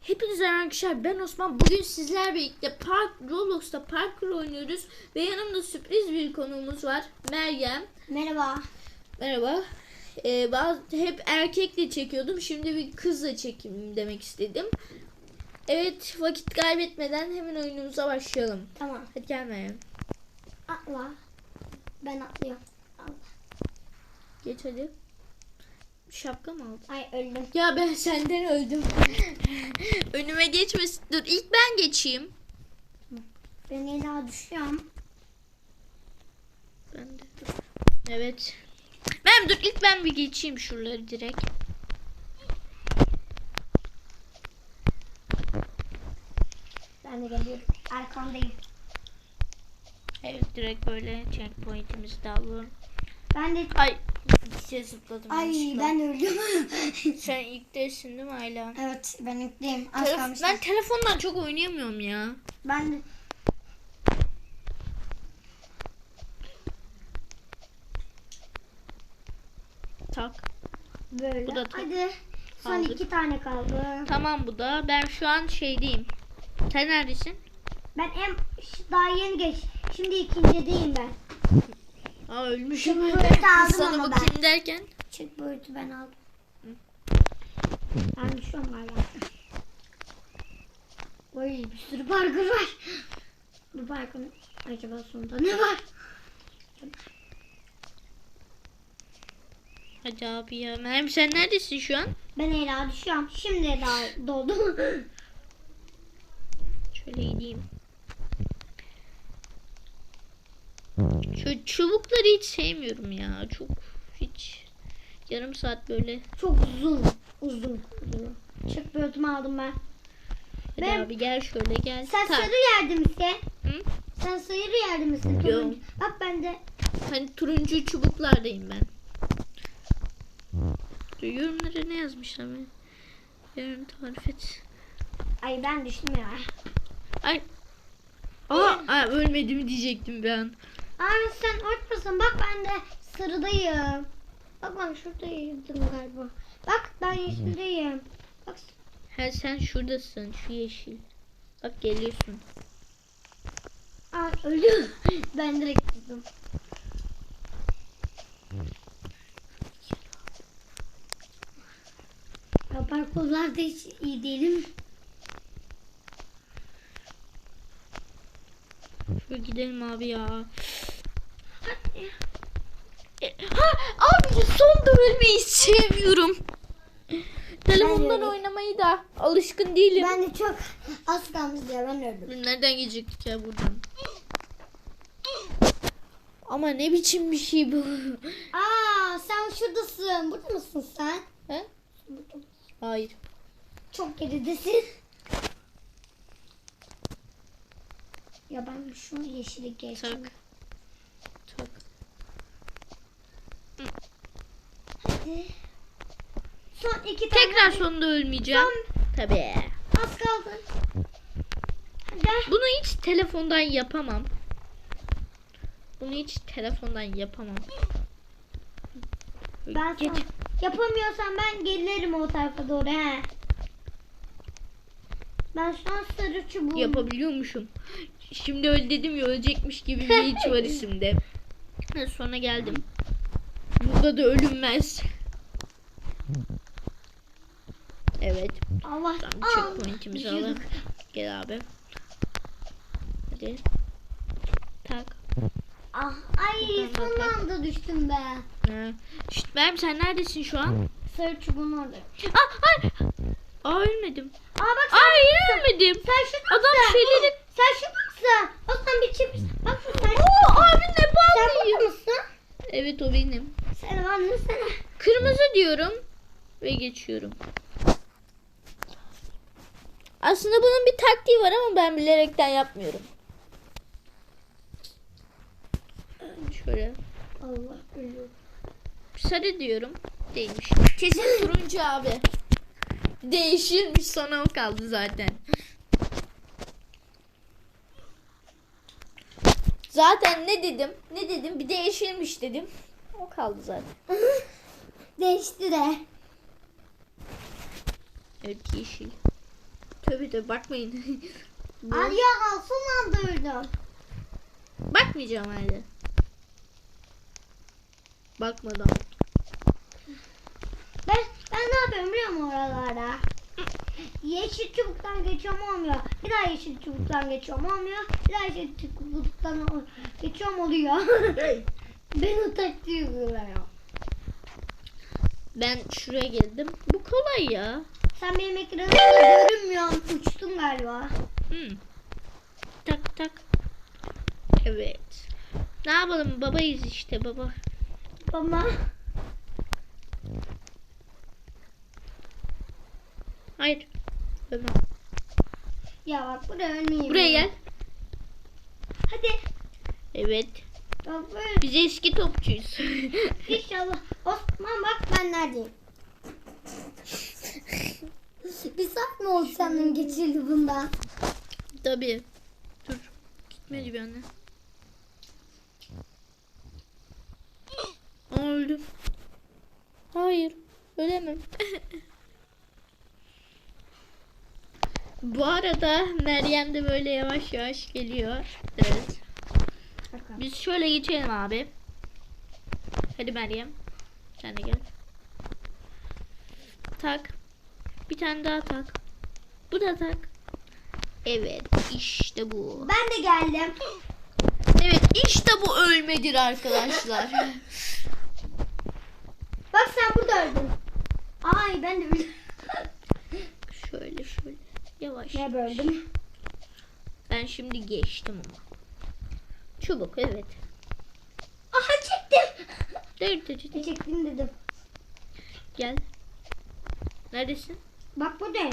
Hepinize arkadaşlar ben Osman. Bugün sizler birlikte park, Roblox'ta parkur oynuyoruz. Ve yanımda sürpriz bir konuğumuz var. Meryem. Merhaba. Merhaba. Ee, bazı, hep erkekle çekiyordum. Şimdi bir kızla çekeyim demek istedim. Evet vakit kaybetmeden hemen oyunumuza başlayalım. Tamam. Hadi gel Meryem. Atla. Ben atlıyorum. Al. Geç hadi. Şapka mı aldın? Ay öldüm. Ya ben senden öldüm. Önüme geçmesin. Dur ilk ben geçeyim. Ben Ela düşüyorum. Ben de dur. Evet. Ben dur ilk ben bir geçeyim şuraları direkt. Ben de geliyorum. Arkandayım. Evet direkt böyle checkpoint'imizi de alalım. Ben de Ay bir şey zıpladım. Ay yanlışlıkla. ben öldüm. Sen ilk değilsin değil mi Ayla? evet ben yükleyeyim. Az Telef- kalmış. ben telefondan çok oynayamıyorum ya. Ben de Tak. böyle. Bu da tak- Hadi. Son Aldık. iki tane kaldı. Tamam bu da. Ben şu an şeydeyim. Sen neredesin? Ben en ş- daha yeni geç. Şimdi ikincideyim ben. Aa ölmüşüm. Böyle aldım Sana ama ben. bakayım derken. Çık boyutu ben aldım. Ben düşüyorum galiba. Oy bir sürü parkur var. Bu parkurun acaba sonunda ne var? Hadi abi ya. Meryem sen neredesin şu an? Ben Ela düşüyorum. Şimdi Ela doldu. Şöyle gideyim. Şu çubukları hiç sevmiyorum ya. Çok hiç yarım saat böyle. Çok uzun. Uzun. Çık boyutumu aldım ben. Hadi Ben- abi gel şöyle gel. Sen Tak. sarı yerde misin? Hı? Sen sarı yerde misin? Yok. Bak ben de. Hani turuncu çubuklardayım ben. Yorumlara ne yazmışlar ben? Yorum tarif et. Ay ben düştüm ya. Ay. Aa, aa, ölmedim diyecektim ben. Ay sen ortadasın. Bak ben de sarıdayım. Bak ben şuradayım galiba. Bak ben yeşildeyim. Bak Ha sen şuradasın şu yeşil. Bak geliyorsun. Aa, öldüm. ben direkt gittim. Ya parkurlarda hiç iyi değilim. Şöyle gidelim abi ya. Ha abi sonda ölmeyi sevmiyorum. Telefondan oynamayı da alışkın değilim. Ben de çok az kalmış diye ben öldüm. Nereden gidecektik ya buradan? Ama ne biçim bir şey bu? Aa sen şuradasın. Burada mısın sen? He? Hayır. Çok geridesin. Ya ben şu yeşili. Tak. Hadi. Son iki tane. Tekrar sonunda ölmeyeceğim. Son Tabii. az kaldı. Hadi. Bunu hiç telefondan yapamam. Bunu hiç telefondan yapamam. Ben Geç. yapamıyorsam ben gelirim o tarafa doğru he. Ben şu an sarı çubuğum. Yapabiliyormuşum. Şimdi öyle dedim ya ölecekmiş gibi bir hiç var isimde. Sonra geldim. Burada da ölünmez. Evet. Allah. Tamam checkpoint'imizi alalım. Gel abi. Hadi. Tak. Ah, ay Bakalım, son anda düştüm be. Ha. Şşt Meryem sen neredesin şu an? Sarı çubuğun orada. Aa, ay. Aa ölmedim. Aa bak sen, Aa yine ölmedim. sen şuradasın. Adam şeyleri... Sen şuradasın. O sen bir çık. Bak sen. Oo abi ne Sen bağlıyım. burada mısın? Evet o benim. Sen var sen? Kırmızı diyorum ve geçiyorum. Aslında bunun bir taktiği var ama ben bilerekten yapmıyorum. Şöyle Allah ölüyor. sarı diyorum. Değilmiş. Kesin turuncu abi. Değişirmiş sonra o kaldı zaten. Zaten ne dedim? Ne dedim? Bir değişirmiş dedim. O kaldı zaten. Değişti de. Evet yeşil. Tövbe tövbe bakmayın. Al ya anda öldüm. Bakmayacağım hadi. Bakmadan. Ben, ben ne yapıyorum biliyor musun oralarda? Yeşil çubuktan geçiyorum olmuyor. Bir daha yeşil çubuktan geçiyorum olmuyor. Bir daha yeşil çubuktan geçiyorum oluyor. ben o taktiği uyguluyorum. Ben şuraya geldim. Bu kolay ya. Sen benim ekranımda görünmüyorsun. Uçtun galiba. Hmm. Tak tak. Evet. Ne yapalım babayız işte baba. Baba. Hayır. Ömer. Ya bak buraya ölmeyeyim. Buraya gel. Hadi. Evet. Bak böyle. Biz eski topçuyuz. İnşallah. Osman bak ben neredeyim. Bir saat mi oldu senden geçirdi bundan? Tabii. Dur. Gitmedi bir anne. Öldüm. Hayır. Ölemem. Bu arada Meryem de böyle yavaş yavaş geliyor. Evet. Biz şöyle geçelim abi. Hadi Meryem. Sen de gel. Tak. Bir tane daha tak. Bu da tak. Evet işte bu. Ben de geldim. Evet işte bu ölmedir arkadaşlar. Bak sen burada öldün. Ay ben de öldüm. şöyle şöyle. Yavaş. Ne böldüm? Ben şimdi geçtim ama. Çubuk evet. Aha çektim. Dur dur dur. Çektim dedim. Gel. Neredesin? Bak bu ne?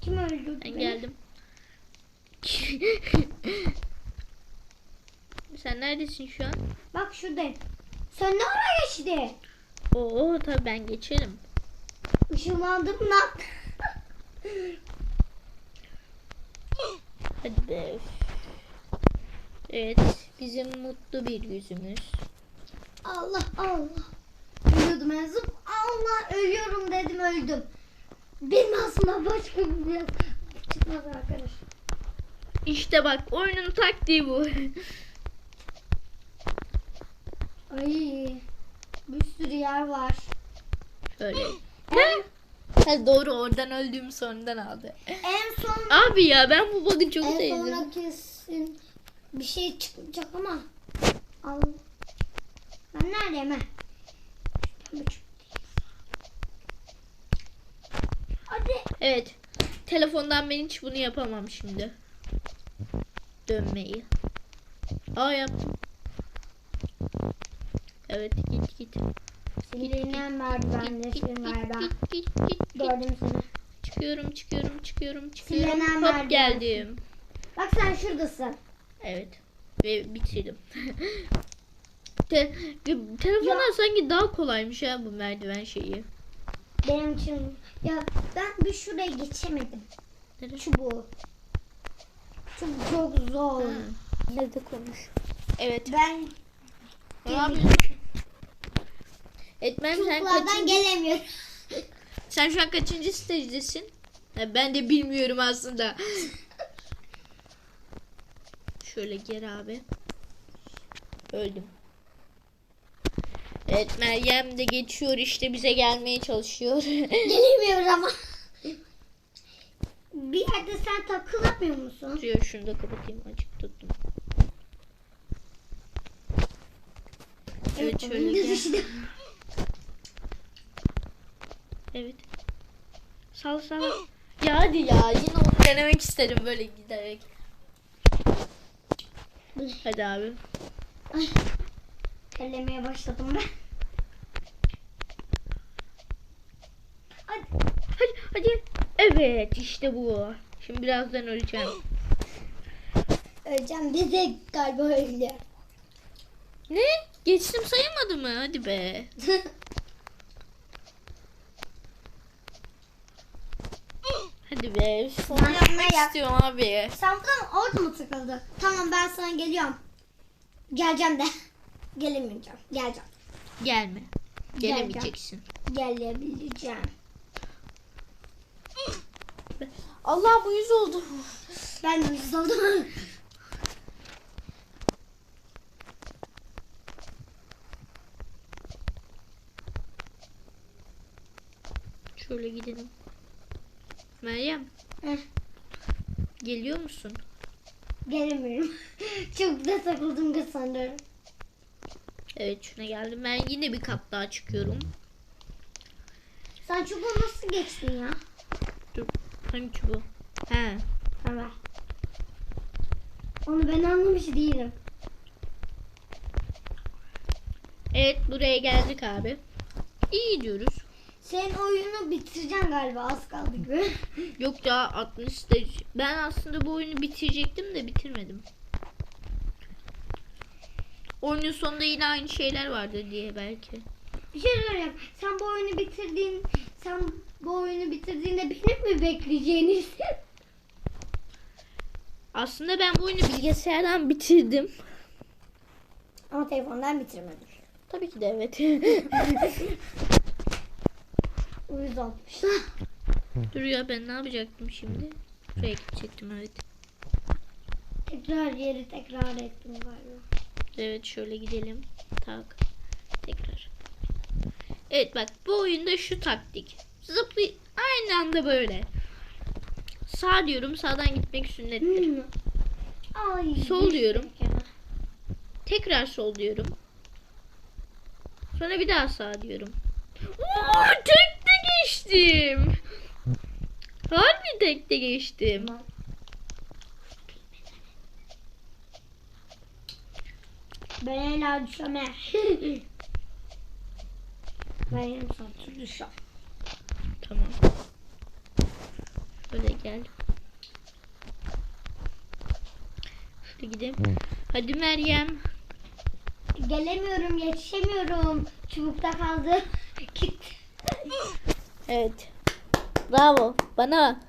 Kim öldürdü Ben beni? geldim. Sen neredesin şu an? Bak şurada. Sen ne ara geçti? Oo tabii ben geçerim. Işınlandım lan. Hadi be. Evet bizim mutlu bir yüzümüz. Allah Allah. Ölüyordum en son. Allah ölüyorum dedim öldüm. Benim aslında başka bir biraz çıkmaz arkadaş. İşte bak oyunun taktiği bu. Ay bir sürü yer var. Şöyle. En, Ha, doğru oradan öldüğüm sonradan aldı. en son Abi ya ben bu bug'ı çok en sevdim. sonra kesin bir şey çıkacak ama. Al. Ben neredeyim he? Bir-. Evet. Telefondan ben hiç bunu yapamam şimdi. Dönmeyi. Aa yaptım. Evet git git. Merdivenleştim galiba. Git git git git. Gördüm seni. Çıkıyorum çıkıyorum çıkıyorum çıkıyorum. Sinirlenen Hop merdiven. geldim. Bak sen şuradasın. Evet. Ve bitirdim. Te telefonlar sanki daha kolaymış ha bu merdiven şeyi. Benim için. Ya ben bir şuraya geçemedim. Nereye? Çubuğu. Çok çok zor. Nerede konuş? Evet. Ben Ne yapıyorsun? Etmem sen çubuklardan kaçıncı, gelemiyorum. sen şu an kaçıncı stajdesin? Ha, ben de bilmiyorum aslında. Şöyle geri abi. Öldüm. Evet Meryem de geçiyor işte bize gelmeye çalışıyor. Gelemiyor ama. Bir yerde sen takılamıyor musun? Diyor şunu da kapatayım açık tuttum. Evet şöyle gel. Evet. Sal sal. Ya hadi ya yine onu denemek istedim böyle giderek. Hadi abi. Ay, Terlemeye başladım ben. Hadi. Hadi hadi. Evet işte bu. Şimdi birazdan öleceğim. Öleceğim dedi galiba öyle. Ne? Geçtim sayılmadı mı? Hadi be. Hadi be. Ben yapmak yapma yap. istiyorum abi. Sen orada mı takıldı? Tamam ben sana geliyorum. Geleceğim de. Gelemeyeceğim. Geleceğim. Gelme. Gel, gel. Gelemeyeceksin. Gelebileceğim. Allah bu yüz oldu. Ben de uyuz oldum. Şöyle gidelim. Meryem Heh, geliyor musun? Gelemiyorum. Çok da takıldım kız sanırım. Evet şuna geldim. Ben yine bir kat daha çıkıyorum. Sen çubuğu nasıl geçtin ya? Dur. Hangi çubuğu? He. Evet. Onu ben anlamış değilim. Evet buraya geldik abi. İyi gidiyoruz. Sen oyunu bitireceksin galiba az kaldı gibi. Yok ya 60 derece. Ben aslında bu oyunu bitirecektim de bitirmedim. Oyunun sonunda yine aynı şeyler vardı diye belki. Bir şey söyleyeyim. Sen bu oyunu bitirdiğin sen bu oyunu bitirdiğinde benim mi bekleyeceğiniz? Aslında ben bu oyunu bilgisayardan bitirdim. Ama telefondan bitirmedim. Tabii ki de evet. Uyuz olmuş. Dur ya ben ne yapacaktım şimdi? Buraya gidecektim evet. tekrar yeri tekrar ettim galiba. Evet şöyle gidelim. Tak. Tekrar. Evet bak bu oyunda şu taktik. Zıplay aynı anda böyle. Sağ diyorum sağdan gitmek sünnettir. Hmm. Ay. Sol diyorum. Tekrar sol diyorum. Sonra bir daha sağ diyorum. Oo, tekte geçtim. Harbi tekte geçtim. Tamam. Ben hala düşeme. ben yarım saattir düşem. Tamam. Şöyle gel. Şöyle gidelim. Hadi Meryem. Gelemiyorum, yetişemiyorum. Çubukta kaldı. Git. Evet. Bravo. Bana.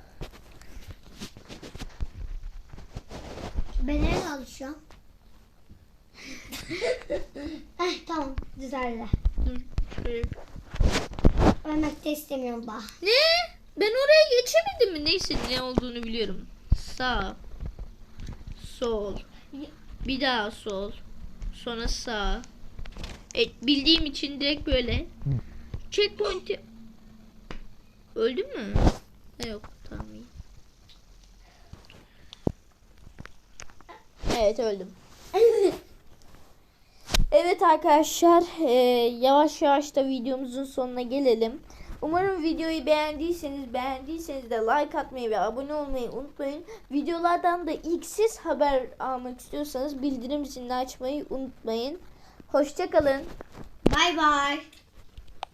Ben nereye alışıyorum? eh, Dur. Şöyle. Ölmek de istemiyorum daha. Ne? Ben oraya geçemedim mi? Neyse ne olduğunu biliyorum. Sağ. Sol. Bir daha sol. Sonra sağ. Evet bildiğim için direkt böyle. Checkpoint'i... Öldün mü? Yok tamam iyi. Evet öldüm. Evet arkadaşlar e, yavaş yavaş da videomuzun sonuna gelelim. Umarım videoyu beğendiyseniz beğendiyseniz de like atmayı ve abone olmayı unutmayın. Videolardan da ilk siz haber almak istiyorsanız bildirim zilini açmayı unutmayın. Hoşçakalın. Bay bay.